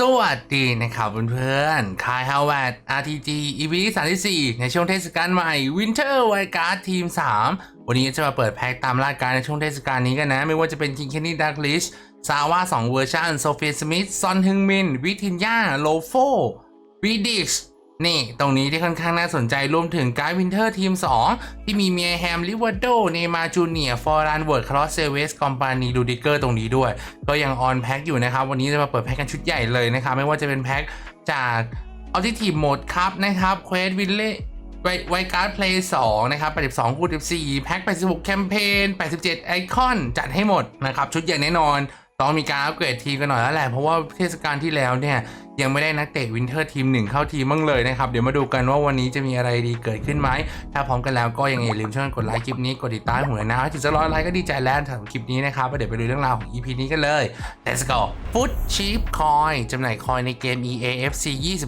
สวัสดีนะครับเพื่อนๆคายฮาวเวิร์ด RTG EP ที่34 ในช่วงเทศกาลใหม่ Winter w i l d Card ทีม 3 วันนี้จะมาเปิดแพ็กตามรายการในช่วงเทศกาลนี้กันนะ ไม่ว่าจะเป็น King Kenny Darklish ซาว่า2เวอร์ชันโซเฟียสมิธซอนฮึงมิน วิทินยาโลโฟวิดิช นี่ ตรงนี้ที่ค่อนข้างน่าสนใจรวมถึงการ์ดวินเทอร์ทีม 2 ที่มีเมียแฮมลิเว a โดเนมาจูเนียฟอรันเวิร์ดครอสเซเวสคอมพานีดูดิเกอร์ตรงนี้ด้วย ก็ยังออนแพ็คอยู่นะครับ วันนี้จะมาเปิดแพ็คกันชุดใหญ่เลยนะครับ ไม่ว่าจะเป็นแพ็คจากอ t ิที e โหมดครับนะครับเควสวิลเล่ไวไวการ์ดเพลย์2นะครับ82คูณ14 แพ็ค86 แคมเปญ 87 ไอคอน จัดให้หมดนะครับ ชุดใหญ่แน่นอน ต้องมีการอัปเกรดทีมกันหน่อยแล้วแหละ เพราะว่าเทศกาลที่แล้วเนี่ย ยังไม่ได้นักเตะวินเทอร์ทีมหนึ่งเข้าทีมบ้างเลยนะครับ เดี๋ยวมาดูกันว่าวันนี้จะมีอะไรดีเกิดขึ้นไหม ถ้าพร้อมกันแล้วก็ยังไงอย่าลืมช่วยกดไลค์คลิปนี้ กดติดตามหัวหน้าถึงจะร้อยไลค์ก็ดีใจแล้วสำหรับคลิปนี้นะครับเดี๋ยวไปดูเรื่องราวของ EP นี้กันเลย Let's go Foot Cheap Coin จำหน่ายคอยในเกม EAFC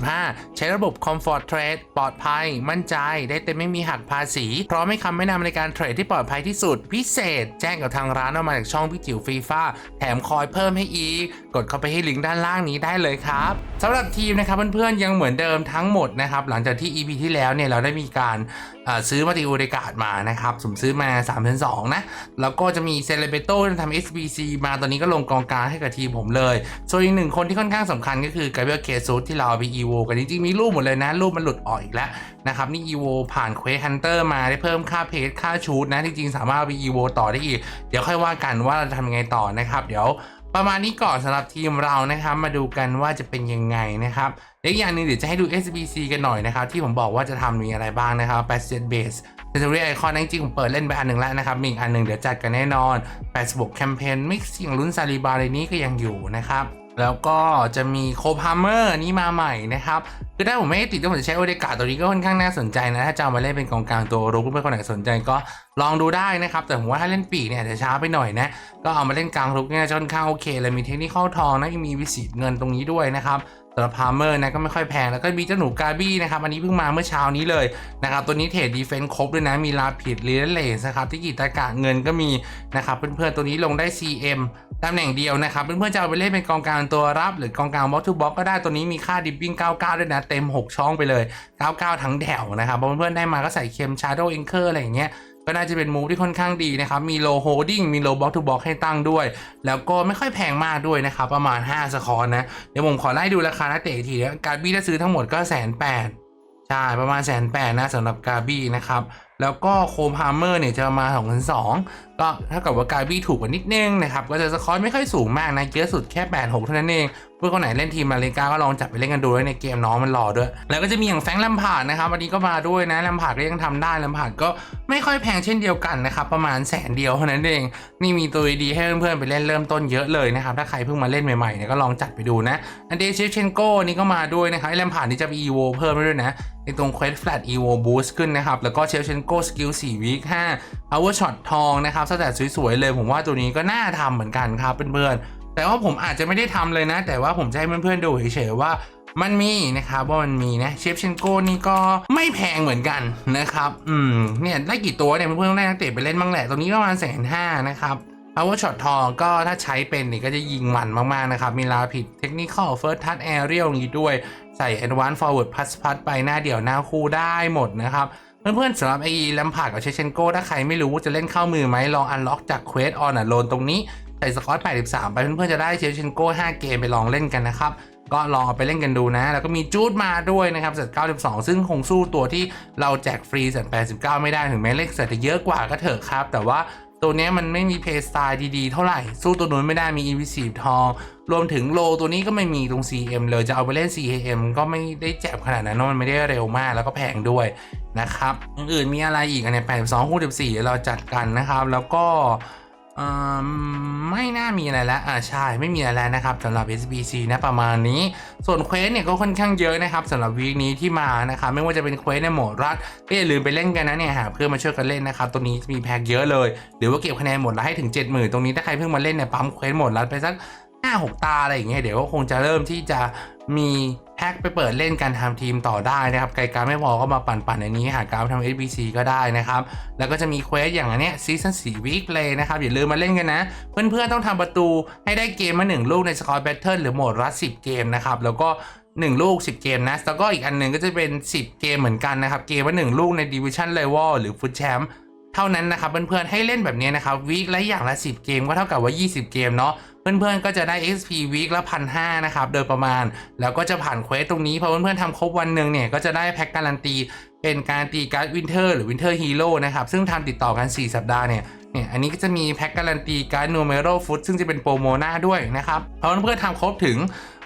25 ใช้ระบบ Comfort Trade ปลอดภัย มั่นใจ ได้เต็มไม่มีหักภาษี พร้อมให้คำแนะนำในการเทรดที่ปลอดภัยที่สุด พิเศษ แจ้งกับทางร้านออกมาจากช่องพี่จิ๋วฟีฟ่าแถมคอยเพิ่มให้อีก กดเข้าไปที่ลิงก์ด้านล่างนี้ได้เลยครับสำหรับทีมนะครับเพื่อนๆยังเหมือนเดิมทั้งหมดนะครับ หลังจากที่ EP ที่แล้วเนี่ยเราได้มีการซื้อมาติโอเดกาดมานะครับสมซื้อมา3 2 0 0นะ แล้วก็จะมีเซเลเบโต้ที่ทำ SBC มาตอนนี้ก็ลงกองกลางให้กับทีมผมเลย ส่วนอีกหนึ่งคนที่ค่อนข้างสำคัญก็คือกาเบรียลเคซูที่เราเอาไป EVO กันจริงๆมีรูปหมดเลยนะ รูปมันหลุดออกอีกแล้วนะครับนี่ EVO ผ่านเควสฮันเตอร์มาได้เพิ่มค่าเพจค่าชูดนะจริงๆสามารถเอาไป EVO ต่อได้อีก เดี๋ยวค่อยว่ากันว่าเราจะทำยังไงต่อนะครับ เดี๋ยว ประมาณนี้ก่อนสำหรับทีมเรานะครับมาดูกันว่าจะเป็นยังไงนะครับเดี๋ยวอีกอย่างหนึ่งเดี๋ยวจะให้ดู SBC กันหน่อยนะครับ ที่ผมบอกว่าจะทำมีอะไรบ้างนะครับ8 base เซน t ูรี่ไอคอนจริงๆผมเปิดเล่นไปอันหนึ่งแล้วนะครับ มีอีกอันหนึ่งเดี๋ยวจัดกันแน่นอน86แคมเปญมิกซ์เสียงลุ้นซาลีบาในนี้ก็ยังอยู่นะครับ แล้วก็จะมีโคพาเมอร์นี่มาใหม่นะครับ คือถ้าผมไม่ได้ติดก็ผมจะใช้โอเดกาตัวนี้ก็ค่อนข้างน่าสนใจนะ ถ้าจะเอามาเล่นเป็นกองกลางตัวรุกเพื่อนคนไหนสนใจก็ลองดูได้นะครับ แต่ผมว่าถ้าเล่นปีกเนี่ยจะช้าไปหน่อยนะ ก็เอามาเล่นกลางรุกเนี่ยค่อนข้างโอเคเลยมีเทคนิคเข้าทองนะมีวิสิตเงินตรงนี้ด้วยนะครับ สำหรับพาร์เมอร์นะก็ไม่ค่อยแพง แล้วก็มีเจ้าหนูกาบี้นะครับ อันนี้เพิ่งมาเมื่อเช้านี้เลยนะครับ ตัวนี้เทรดดีเฟนส์ครบด้วยนะ มีลาผิดเรียนเลสนะครับที่กิตากะเงินก็มีนะครับเพื่อนๆตัวนี้ลงได้ CM ตำแหน่งเดียวนะครับเพื่อนๆจะเอาไปเล่นเป็นกองกลางตัวรับ หรือกองกลางบล็อกทูบล็อกก็ได้ตัวนี้มีค่าดิปปิ้ง99 ด้วยนะ เต็ม 6 ช่องไปเลย 99 ทั้งแถวนะครับเพื่อนๆได้มาก็ใส่เค็มชาร์โดเอ็นเคอร์อะไรอย่างเงี้ย ก็น่าจะเป็นมูฟที่ค่อนข้างดีนะครับ มีโลโฮดิ้งมีโลบล็อกทูบล็อกให้ตั้งด้วย แล้วก็ไม่ค่อยแพงมากด้วยนะครับ ประมาณ 5 สคอร์นะ เดี๋ยวผมขอไล่ดูราคานักเตะอีกทีนะการบี้ถ้าซื้อทั้งหมดก็แสนแปดใช่ ประมาณแสนแปดนะสำหรับกาบี้นะครับ แล้วก็โคมฮาร์เมอร์เนี่ยจะมาสองพันสอง ก็ถ้ากับว่ากาบี้ถูกกว่านิดนึงนะครับ ก็จะสคอร์ไม่ค่อยสูงมากนะเยอะสุดแค่ 8 6 เท่านั้นเอง เพื่อนคนไหนเล่นทีมมาเลกาก็ลองจับไปเล่นกันดูด้วยในเกมน้องมันหล่อด้วย แล้วก็จะมีอย่างแฟงแลมพาร์ดนะครับวันนี้ก็มาด้วยนะแลมพาร์ดก็ยังทำได้แลมพาร์ดก็ไม่ค่อยแพงเช่นเดียวกันนะครับประมาณแสนเดียวเท่านั้นเอง นี่มีตัวดีให้เพื่อนๆไปเล่นเริ่มต้นเยอะเลยนะครับถ้าใครเพิ่งมาเล่นใหม่ๆเนี่ยก็ลองจัดไปดูนะอันเดชิฟเชนโก้นี่ก็มาด้วยนะครับไอ้แลมพาร์ดนี่จะมี EVO เพิ่มไปด้วยนะในตรง Quest Flat EVO Boost ขึ้นนะครับแล้วก็เชลเชนโก้สกิล4วีค5 Power Shot ทองนะครับสแตทสวยๆเลย ผมว่าตัวนี้ก็น่าทำเหมือนกันครับเพื่อนๆแต่ว่าผมอาจจะไม่ได้ทำเลยนะ แต่ว่าผมจะให้เพื่อนๆดูเฉยๆว่ามันมีนะครับว่ามันมีนะเชฟเชนโก้นี่ก็ไม่แพงเหมือนกันนะครับ อืมเนี่ยได้กี่ตัวเนี่ยเพื่อนๆต้องได้นักเตะไปเล่นบ้างแหละตัวนี้ประมาณแสนห้านะครับ Power Shot ทองก็ถ้าใช้เป็นนี่ก็จะยิงมันมากๆนะครับ มีลาผิดเทคนิคอลเฟิร์สทัชแอเรียลนี้ด้วยใส่ Advanced Forward Pass Pass ไปหน้าเดี่ยวหน้าคู่ได้หมดนะครับ เพื่อนๆสำหรับไอ้ลัมพาร์ดกับเชเชนโก้ถ้าใครไม่รู้ว่าจะเล่นเข้ามือไหมลองอันล็อกจากเควสออนอะโลนตรงนี้ใส่สกอต83 ไปเพื่อนๆจะได้เชเชนโก้5เกมไปลองเล่นกันนะครับก็ลองเอาไปเล่นกันดูนะ แล้วก็มีจูดมาด้วยนะครับเสร็จ92 ซึ่งคงสู้ตัวที่เราแจกฟรีเสร็จ89 ไม่ได้ถึงแม้เลขเสร็จจะเยอะกว่าก็เถอะครับ แต่ว่า ตัวนี้มันไม่มีเพย์สไตล์ดีๆ เท่าไหร่ สู้ตัวนู้นไม่ได้มี Invisive ทอง รวมถึงโลตัวนี้ก็ไม่มีตรง CM เลยจะเอาไปเล่น CM ก็ไม่ได้เจ็บขนาดนั้นเนอะมันไม่ได้เร็วมากแล้วก็แพงด้วยนะครับอื่นมีอะไรอีกอันเนี้ย82คูณ14เราจัดกันนะครับ แล้วก็ ไม่น่ามีอะไรแล้วอ่าใช่ไม่มีอะไรแล้วนะครับสำหรับ SBC นะประมาณนี้ ส่วนเควสเนี่ยก็ค่อนข้างเยอะนะครับสำหรับวีคนี้ที่มานะครับไม่ว่าจะเป็นเควสในโหมดรัดก็อย่าลืมไปเล่นกันนะเนี่ยหาเพื่อนมาช่วยกันเล่นนะครับตัวนี้มีแพ็กเยอะเลย หรือว่าเก็บคะแนนหมดรัดให้ถึง 70,000 ตรงนี้ถ้าใครเพิ่งมาเล่นเนี่ยปั๊มเควสหมดรัดไปสัก5 6 ตาอะไรอย่างเงี้ยเดี๋ยวก็คงจะเริ่มที่จะมี แพ็พ็คไปเปิดเล่นกันทำทีมต่อได้นะครับไกลการไม่พอก็มาปั่นปั่นๆในนี้ หาการดไปทำ SBC ก็ได้นะครับ แล้วก็จะมีเควสอย่างอันเนี้ยซีซั่น4 week play นะครับ อย่าลืมมาเล่นกันนะ เพื่อนๆต้องทำประตูให้ได้เกมมา 1 ลูกในสกอร์แบทเทิลหรือโหมดรัส10เกมนะครับ แล้วก็ 1 ลูก 10 เกมนะ แล้วก็อีกอันหนึ่งก็จะเป็น 10 เกมเหมือนกันนะครับ เกมว่า1ลูกใน Division Level หรือ Foot Champ เท่านั้นนะครับเพื่อนๆให้เล่นแบบนี้นะครับวีคละอย่างละ 10 เกมก็เท่ากับว่า 20 เกมเนาะเพื่อนๆก็จะได้ XP วีคละพันหนะครับโดยประมาณ แล้วก็จะผ่านเควสตรงนี้พอเพื่อนๆทำครบวันหนึ่งเนี่ยก็จะได้แพ็กการันตีเป็นการตีการ์ดวินเทอร์หรือวินเทอร์ฮีโร่นะครับซึ่งทำติดต่อกัน 4 สัปดาห์เนี่ยเนี่ยอันนี้ก็จะมีแพ็กการันตีการ์ดนูเมโรฟุตซึ่งจะเป็นโปรโมนาด้วยนะครับพอเพื่อนๆทำครบถึง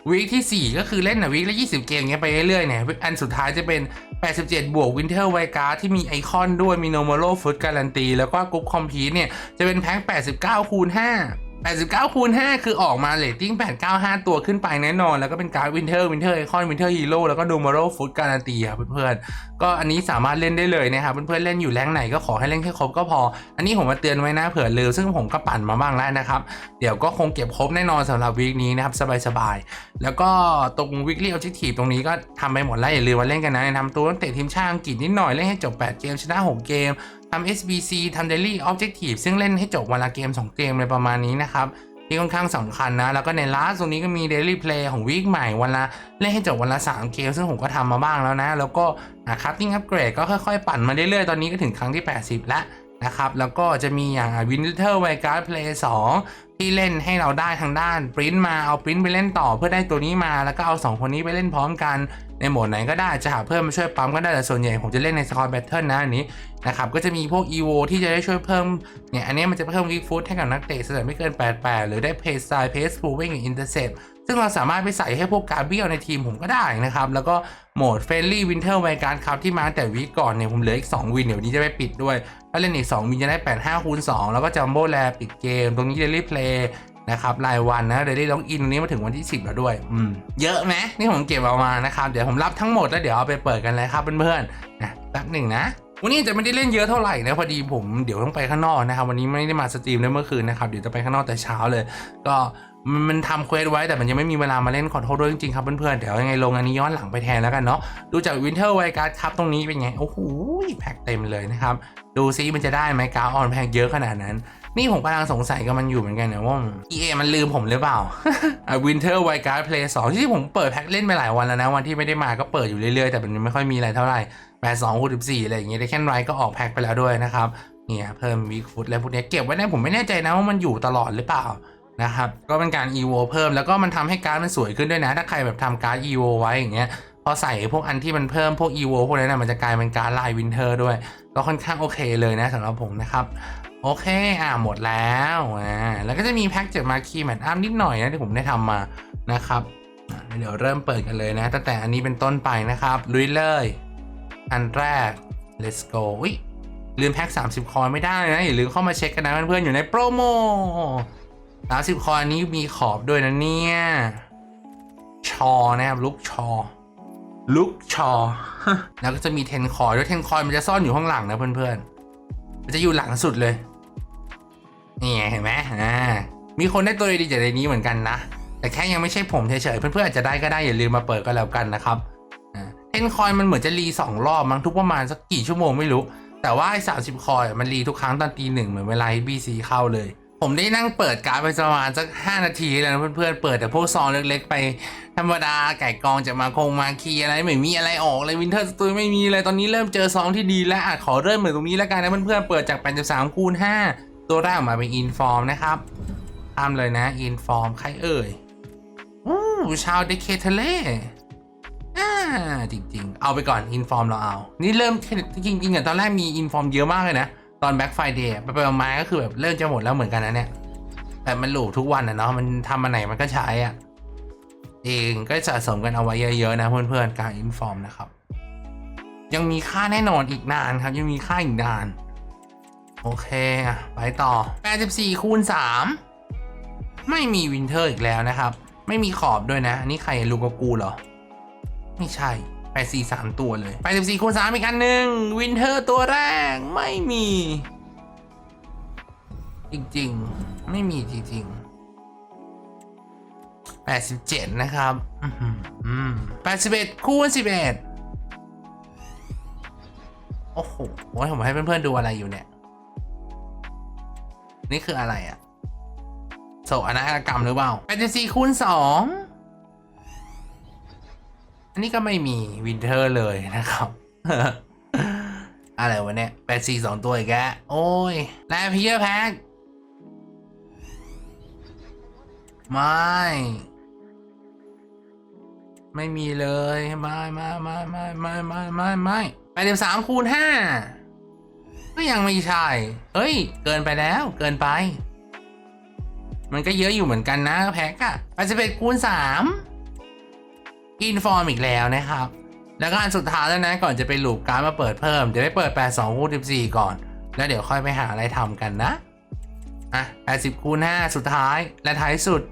วีคที่ 4 ก็คือเล่นนะวีคละ 20 เกมเงี้ยไปเรื่อยๆเนี่ยอันสุดท้ายจะเป็น 87 บวกวินเทอร์ไวการ์ที่มีไอคอนด้วยมีโนมโลฟุตการันตีแล้วก็กรุ๊ปคอมพีเนี่ยจะเป็นแพ็ค89คูณ5 89คูณ5คือออกมาเลตติ้ง 895 ตัวขึ้นไปแน่นอน แล้วก็เป็นการ์ดวินเทอร์วินเทอร์ไอคอนวินเทอร์ฮีโร่แล้วก็โนม r o ฟุตการันตีครับเพื่อนๆ ก็อันนี้สามารถเล่นได้เลยนะครับ เพื่อนๆ เล่นอยู่แรงไหนก็ขอให้เล่นแค่ครบก็พอ อันนี้ผมมาเตือนไว้นะเผื่อลืมซึ่งผมก็ปั่นมาบ้างแล้วนะครับ เดี๋ยวก็คงเก็บครบแน่นอนสำหรับวีคนี้นะครับ สบายๆ แล้วก็ตรง weekly objective ตรงนี้ก็ทำไปหมดแล้วอย่าลืมมาเล่นกันนะทำตัวตั้งแต่ทีมชาติอังกฤษนิดหน่อยเล่นให้จบ 8 เกมชนะ 6 เกม ทำ SBC ทำ daily objective ซึ่งเล่นให้จบวันละเกม 2 เกมเลยประมาณนี้นะครับ ที่ค่อนข้างสำคัญนะ แล้วก็ในลาสตรงนี้ก็มี daily play ของวีคใหม่วันละเล่นให้จบวันละ 3 เกม ซึ่งผมก็ทำมาบ้างแล้วนะ แล้วก็คัตติ้งอัปเกรดก็ค่อยๆ ปั่นมาเรื่อยๆ ตอนนี้ก็ถึงครั้งที่ 80 แล้วนะครับ แล้วก็จะมีอย่างวินเทอร์ไวการ์ดเพลย์2 ที่เล่นให้เราได้ทางด้านปริ้นมาเอาปริ้นไปเล่นต่อเพื่อได้ตัวนี้มาแล้วก็เอา 2 คนนี้ไปเล่นพร้อมกันในโหมดไหนก็ได้จะหาเพิ่มมาช่วยปั๊มก็ได้แต่ส่วนใหญ่ผมจะเล่นในสกอร์แบทเทิลนะอันนี้นะครับก็จะมีพวก EVO ที่จะได้ช่วยเพิ่มเนี่ยอันนี้มันจะเพิ่มวิกฟุตให้กับนักเตะสแตทไม่เกิน 88 หรือได้เพย์สไตล์เพสฟูเวงกับอินเตอร์เซปซึ่งเราสามารถไปใส่ให้พวกการเบี้ยวในทีมผมก็ได้นะครับแล้วก็โหมดเฟรนลี่วินเทอร์ไวการครับที่มาแต่วีก่อนเนี่ยผมเหลืออีก 2 วินเดี๋ยวนี้จะไปปิดด้วย ถ้าเล่นอีก 2 วินจะได้ 85คูณ2แล้วก็จัมโบ้แลปิดเกม ตรงนี้เดลี่เพลย์นะครับรายวันนะเดลี่ล็อกอินตรงนี้มาถึงวันที่ 10 แล้วด้วย อืม เยอะไหมนี่ผมเก็บเอามานะครับ เดี๋ยวผมรับทั้งหมดแล้วเดี๋ยวเอาไปเปิดกันเลยครับเพื่อนๆนะแป๊บหนึ่งนะ วันนี้จะไม่ได้เล่นเยอะเท่าไหร่นะพอดีผมเดี๋ยวต้องไปข้างนอกนะครับ วันนี้ไม่ได้มาสตรีมในเมื่อคืนนะครับเดี๋ยวจะไปข้างนอกแต่เช้าเลย ก็มันมันทำเควสไว้แต่มันยังไม่มีเวลามาเล่นขอโทษด้วยจริงๆครับเพื่อนๆเดี๋ยวยังไงลงอันนี้ย้อนหลังไปแทนแล้วกันเนาะดูจากวินเทอร์ไวการ์ดครับตรงนี้เป็นไงโอ้โหแพ็คเต็มเลยนะครับดูซิมันจะได้ไหมการ์ดออนแพ็คเยอะขนาดนั้น นี่ผมกำลังสงสัยกับมันอยู่เหมือนกันนะว่า EA มันลืมผมหรือเปล่าวินเทอร์ไวการ์ดเพลย์สองที่ผมเปิดแพ็คเล่นไปหลายวันแล้วนะวันที่ไม่ได้มาก็เปิดอยู่เรื่อยๆแต่มันไม่ค่อยมีอะไรเท่าไหร่ แปดสองคูณสิบสี่อะไรอย่างเงี้ยได้แค่ไรก็ออกแพ็คไปแล้วด้วยนะครับเนี่ยเพิ่มวีคฟุตแล้วพวกเนี้ยเก็บไว้ได้ผมไม่แน่ใจนะว่ามันอยู่ตลอดหรือเปล่านะครับก็เป็นการ EVO เพิ่มแล้วก็มันทำให้การ์ดมันสวยขึ้นด้วยนะ ถ้าใครแบบทำการ์ด EVO ไว้อย่างเงี้ยพอใส่พวกอันที่มันเพิ่มพวก EVO พวกนั้นนะมันจะกลายเป็นการ์ดลายวินเทอร์ด้วย ก็ค่อนข้างโอเคเลยนะสำหรับผมนะครับโอเค อ่าหมดแล้วอ่าแล้วก็จะมีแพ็กจากมาคีแมทอัพนิดหน่อยนะที่ผมได้ทำมานะครับ เดี๋ยวเริ่มเปิดกันเลยนะ ตั้งแต่อันนี้เป็นต้นไปนะครับลุยเลย อันแรก let's go อุ้ยลืมแพ็ก30 คอยไม่ได้นะ อย่าลืมเข้ามาเช็คกันนะเพื่อนๆอยู่ในโปรโมสามสิบคอยนี้มีขอบด้วยนะเนี่ยชอนะครับลุกชอลุกชอแล้วก็จะมีเทนคอยด้วยเทนคอยมันจะซ่อนอยู่ข้างหลังนะเพื่อนๆ มันจะอยู่หลังสุดเลย นี่เห็นไหมอ่ามีคนได้ตัวดีๆจากในนี้เหมือนกันนะ แต่แค่ยังไม่ใช่ผมเฉยๆเพื่อนๆอาจจะได้ก็ได้อย่าลืมมาเปิดก็แล้วกันนะครับ นคอยมันเหมือนจะรีสองรอบมั้งทุกประมาณสักกี่ชั่วโมงไม่รู้ แต่ว่าไอ้สามสิบคอยมันรีทุกครั้งตอนตีหนึ่งเหมือนเวลาบีซีเข้าเลย ผมได้นั่งเปิดการ์ดไปประมาณสัก5นาทีแล้วนะเพื่อนๆเปิดแต่พวกซองเล็กๆไปธรรมดาไก่กองจะมาคงมาคีอะไรไม่มีอะไรออกเลยวินเทอร์สตูไม่มีเลยตอนนี้เริ่มเจอซองที่ดีแล้วอขอเริ่มเหมือนตรงนี้แล้วกันนะเพื่อนๆเปิดจาก83คูณ5ตัวแรกออกมาเป็นอินฟอร์มนะครับตามเลยนะอินฟอร์มใครเอ่ยอู้ชาวเดเคเทเล่ อ่าจริง ๆ เอาไปก่อนอินฟอร์มเราเอา นี่เริ่มจริงๆอะตอนแรกมีอินฟอร์มเยอะมากเลยนะ ตอนแบ็คไฟเดย์ไปไปมาก็คือแบบเริ่มจะหมดแล้วเหมือนกันนะเนี่ยแต่มันหลูทุกวันอะเนาะมันทำมาไหนมันก็ใช้อะเองก็สะสมกันเอาไว้เยอะๆนะเพื่อนๆการอินฟอร์มนะครับ ยังมีค่าแน่นอนอีกนานครับ ยังมีค่าอีกนาน โอเคอะไปต่อ 84คูณ3ไม่มีวินเทอร์อีกแล้วนะครับ ไม่มีขอบด้วยนะ นี่ใครลูกกูเหรอ ไม่ใช่แปดสี่สามตัวเลยแปดสิบสี่คูณสามอีกอันหนึ่งวินเทอร์ตัวแรกไม่มี จริงๆ ไม่มีจริงๆแป87 นะครับอือหืออืม81 คูณ 11 โอ้โหโอ้ผมให้เพื่อนๆ ดูอะไรอยู่เนี่ย นี่คืออะไรอะโศกอนาถกรรมหรือเปล่า84คูณ2 อันนี้ก็ไม่มีวินเทอร์เลยนะครับ อะไรวะเนี่ย84 2ตัวอีกแกแล้วโอ้ยแลพีเอร์แพ็กไม่ ไม่มีเลย ไม่ไม่ไม่ไม่ไม่ไม่ไม่ไม่แปดสิบสามคูณห้าก็ยังไม่ใช่ เฮ้ย เกินไปแล้ว เกินไป มันก็เยอะอยู่เหมือนกันนะแพ็กอะแปดสิบเอ็ดคูณสาม อินฟอร์มอีกแล้วนะครับ แล้วก็อันสุดท้ายแล้วนะก่อนจะไปลูปการ์ดมาเปิดเพิ่ม เดี๋ยวไปเปิด 82คูณ14 ก่อน แล้วเดี๋ยวค่อยไปหาอะไรทำกันนะ อะ 80คูณ5สุดท้ายและท้ายสุด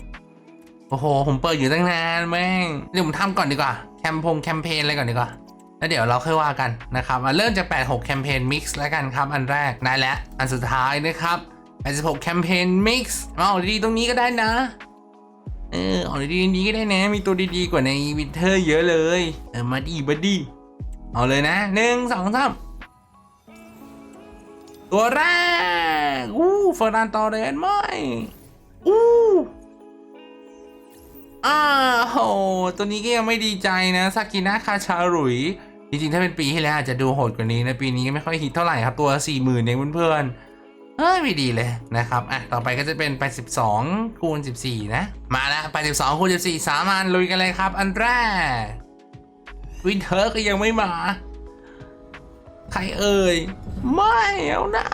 โอ้โห ผมเปิดอยู่ตั้งนานแม่งเดี๋ยวผมทำก่อนดีกว่า แคมพงแคมเปญอะไรก่อนดีกว่าแล้วเดี๋ยวเราค่อยว่ากันนะครับเริ่มจาก 86 แคมเปญมิกซ์แล้วกันครับ อันแรกได้แล้ว อันสุดท้ายนะครับ 86 แคมเปญมิกซ์เอาดีตรงนี้ก็ได้นะ เออเอาดีๆก็ได้นะ มีตัวดีๆกว่าในวินเทอร์เยอะเลย เออ มาดีบัดดี้เอาเลยนะหนึ่งสองสามตัวแรก อู้ฟอร์นันโตเรนไม่อู้อ้าวโห ตัวนี้ก็ยังไม่ดีใจนะซากินะคาชารุย จริงๆ ถ้าเป็นปีที่แล้วอาจจะดูโหดกว่านี้นะ ปีนี้ก็ไม่ค่อยฮิตเท่าไหร่ครับ ตัว4 0,000เองเพื่อนๆ เฮ้ยไม่ดีเลยนะครับ อะ ต่อไปก็จะเป็น 82 คูณ 14 นะ มาแล้ว 82 คูณ 14 สามันลุยกันเลยครับ อันแรก วินเทอร์ก็ยังไม่มา ใครเอ่ย ไม่เอานะ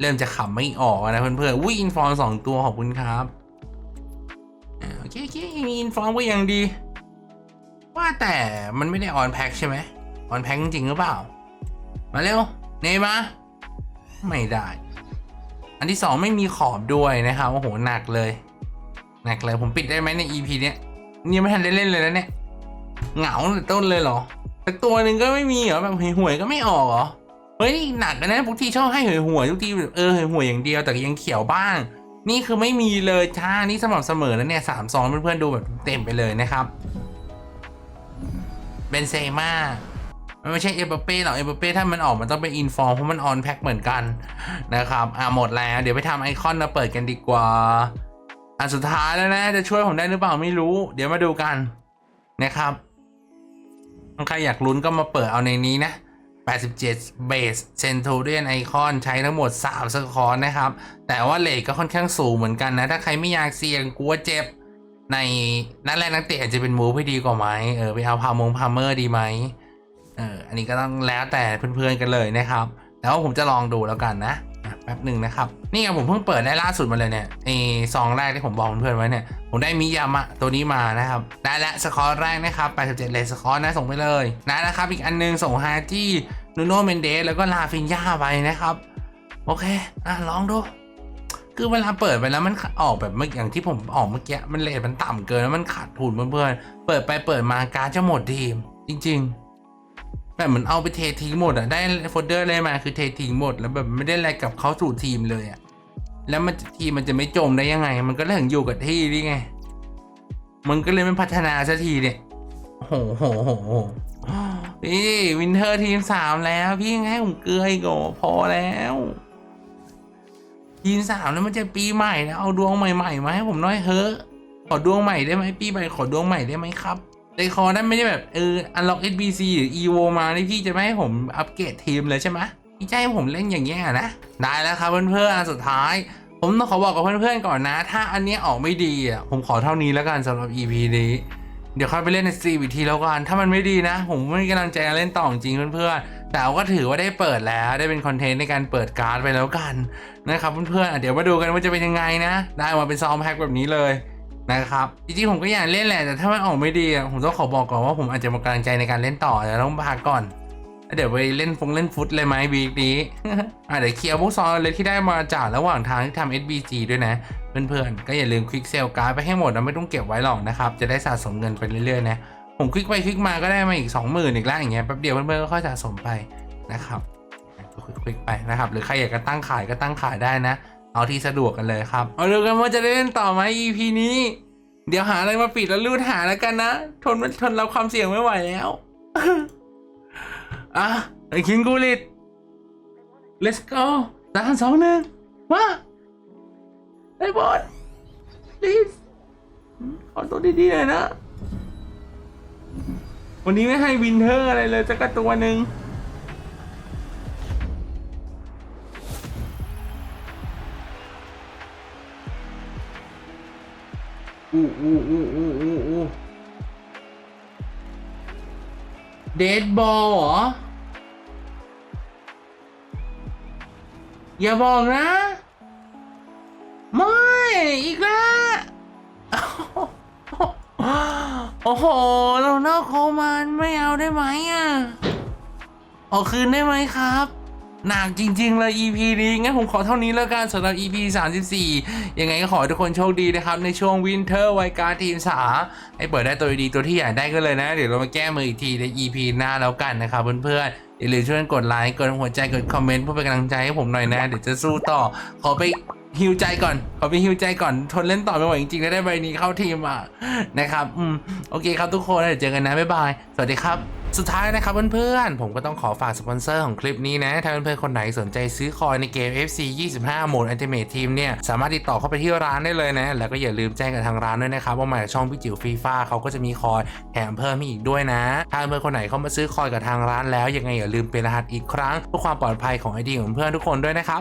เริ่มจะขำไม่ออกนะเพื่อนๆวิ่งอินฟอร์มสองตัวขอบคุณครับโอเคโอเคมีอินฟอร์มก็ยังดี ว่าแต่มันไม่ได้ออนแพ็คใช่ไหมออนแพ็คจริงหรือเปล่า มาเร็ว เนมา ไม่ได้ อันที่สองไม่มีขอบด้วยนะครับโอ้โหหนักเลย หนักเลยผมปิดได้ไหมใน EP เนี้ยนี่ไม่ทันได้เล่นเลยแล้วเนี่ยเหงาตั้งแต่ต้นเลยเหรอสักตัวหนึ่งก็ไม่มีเหรอแบบห่วยๆก็ไม่ออกเหรอเฮ้ยหนักนะทุกทีชอบให้ห่วยห่วยๆทุกทีเออห่วยห่วยๆอย่างเดียวแต่ยังเขียวบ้าง นี่คือไม่มีเลยจ้านี่สม่ำเสมอแล้วเนี่ยสามซองเพื่อนๆดูแบบเต็มไปเลยนะครับเบนเซม่า มันไม่ใช่เอเปเป้หรอกเอเปเป้ถ้ามันออกมันต้องเป็นอินฟอร์มเพราะมันออนแพ็คเหมือนกันนะครับ อะหมดแล้ว เดี๋ยวไปทำไอคอนมาเปิดกันดีกว่า อันสุดท้ายแล้วนะ จะช่วยผมได้หรือเปล่าไม่รู้ เดี๋ยวมาดูกันนะครับใครอยากลุ้นก็มาเปิดเอาในนี้นะ 87 Base Centurion Icon ใช้ทั้งหมด 3 สกอร์นะครับ แต่ว่าเลทก็ค่อนข้างสูงเหมือนกันนะ ถ้าใครไม่อยากเสี่ยงกลัวเจ็บ ในนัดแรกนักเตะอาจจะเป็นมูฟให้ดีกว่าไหมเออไปเอาพามงพาเมอร์ดีไหม เอออันนี้ก็ต้องแล้วแต่เพื่อนๆกันเลยนะครับแต่ว่าผมจะลองดูแล้วกันนะแป๊บหนึ่งนะครับ นี่ไงผมเพิ่งเปิดได้ล่าสุดมาเลยเนี่ยไอซองแรกที่ผมบอกเพื่อนๆไว้เนี่ย ผมได้มิยามะตัวนี้มานะครับ ได้และสกอร์แรกนะครับ87เลสกอร์นะส่งไปเลยนะนะครับ อีกอันนึงส่งฮาจี้นูโนเมนเดสแล้วก็ลาฟินยาไปนะครับ โอเค อะลองดู คือเวลาเปิดไปแล้วมันออกแบบเมื่ออย่างที่ผมออกเมื่อกี้มันเลทมันต่ำเกินแล้วมันขาดทุนเพื่อนๆเปิดไปเปิดมาการจะหมดทีมจริง ๆ แบบเหมือนเอาไปเททิ้งหมดอะได้โฟลเดอร์อะไรมาคือเททิ้งหมด แล้วแบบไม่ได้อะไรกับเขาสู่ทีมเลยอะแล้วมันทีมมันจะไม่จมได้ยังไง มันก็เรื่องอยู่กับที่นี่ไง มันก็เลยไม่พัฒนาสักทีเนี่ยโหโหโหโหพี่วินเทอร์ทีมสามแล้ว พี่ยังให้ผมเกลืออีกเหรอพอแล้ว ทีมสามแล้วมันจะปีใหม่แล้วเอาดวงใหม่ๆมาให้ผมน้อยเฮ้อขอดวงใหม่ได้ไหมปีใหม่ขอดวงใหม่ได้ไหมครับ ใจคอนั้นไม่ได้แบบเออ unlock SBC หรือ EVO มานี่พี่จะไม่ให้ผมอัปเกรดทีมเลยใช่ไหมพี่จะให้ผมเล่นอย่างเงี้ยนะ ได้แล้วครับเพื่อนๆอันสุดท้าย ผมต้องขอบอกกับเพื่อนๆก่อนนะ ถ้าอันนี้ออกไม่ดีอะผมขอเท่านี้แล้วกันสำหรับ EP นี้เดี๋ยวค่อยไปเล่นในสตรีอีกทีแล้วกัน ถ้ามันไม่ดีนะ ผมไม่มีกำลังใจเล่นต่อจริงเพื่อนๆ แต่ก็ถือว่าได้เปิดแล้ว ได้เป็นคอนเทนต์ในการเปิดการ์ดไปแล้วกันนะครับเพื่อนๆเดี๋ยวมาดูกันว่าจะเป็นยังไงนะ ได้มาเป็นซองแพ็คแบบนี้เลย นะครับจริงๆผมก็อยากเล่นแหละแต่ถ้ามันออกไม่ดีอะผมต้องขอบอกก่อนว่าผมอาจจะหมดกำลังใจในการเล่นต่อแต่ต้องพักก่อนแล้วเดี๋ยวไปเล่นฟงเล่นฟุตเลยไหมวีคนี้ อะเดี๋ยวเคลียร์พวกซองเลยที่ได้มาจากระหว่างทางที่ทำ SBG ด้วยนะ เพื่อนๆ ก็อย่าลืมคลิกเซลการ์ดไปให้หมดนะไม่ต้องเก็บไว้หรอกนะครับ จะได้สะสมเงินไปเรื่อยๆนะ ผมคลิกไปคลิกมาก็ได้มาอีก 20,000อีกแล้วอย่างเงี้ยแป๊บเดียวเพื่อนๆก็ค่อยสะสมไปนะครับคลิกไปนะครับ หรือใครอยากจะตั้งขายก็ตั้งขายได้นะ เอาที่สะดวกกันเลยครับ เอาดูกันว่าจะได้เล่นต่อไหม EP นี้ เดี๋ยวหาอะไรมาปิดแล้วรูดหาแล้วกันนะ ทนทนรับความเสี่ยงไม่ไหวแล้ว อะไอคิงกูลิต let's go สามสองหนึ่งมาไอ้บอส please ขอตัวดีๆหน่อยนะ วันนี้ไม่ให้วินเทอร์อะไรเลยสักตัวหนึ่ง อู้อู้อู้อู้อู้อู้เดดบอลเหรอ อย่าบอกนะ ไม่ อีกแล้วโอ้โห เราเนอกโคมันไม่เอาได้ไหมอะเอาคืนได้ไหมครับ หนักจริง ๆ เลย EP นี้งั้นผมขอเท่านี้แล้วกันสำหรับ EP 34 ยังไงก็ขอทุกคนโชคดีนะครับ ในช่วงวินเทอร์ไวการทีมสาให้เปิดได้ตัวดีตัวที่อยากได้ก็เลยนะ เดี๋ยวเรามาแก้มืออีกทีใน EP หน้าแล้วกันนะครับเพื่อนๆอย่าลืมช่วยกันกดไลค์กดหัวใจกดคอมเมนต์เพื่อเป็นกำลังใจให้ผมหน่อยนะ เดี๋ยวจะสู้ต่อ ขอไปฮิวใจก่อน ขอไปฮิวใจก่อน ทนเล่นต่อไม่ไหวจริงๆแล้วได้ใบนี้เข้าทีมอะนะครับ อืม โอเคครับทุกคนเดี๋ยวเจอกันนะ บ๊ายบาย สวัสดีครับ สุดท้ายนะครับเพื่อนๆ ผมก็ต้องขอฝากสปอนเซอร์ของคลิปนี้นะ ถ้าเพื่อนๆ คนไหนสนใจซื้อคอยในเกม FC 25 โหมด Ultimate Team เนี่ย สามารถติดต่อเข้าไปที่ร้านได้เลยนะ แล้วก็อย่าลืมแจ้งกับทางร้านด้วยนะครับ ว่ามาจากช่องพี่จิ๋วฟีฟ้าเขาก็จะมีคอยแถมเพิ่มให้อีกด้วยนะ ถ้าเพื่อนๆ คนไหนเข้ามาซื้อคอยกับทางร้านแล้วยังไงอย่าลืมเป็นรหัสอีกครั้งเพื่อความปลอดภัยของไอดีของเพื่อนทุกคนด้วยนะครับ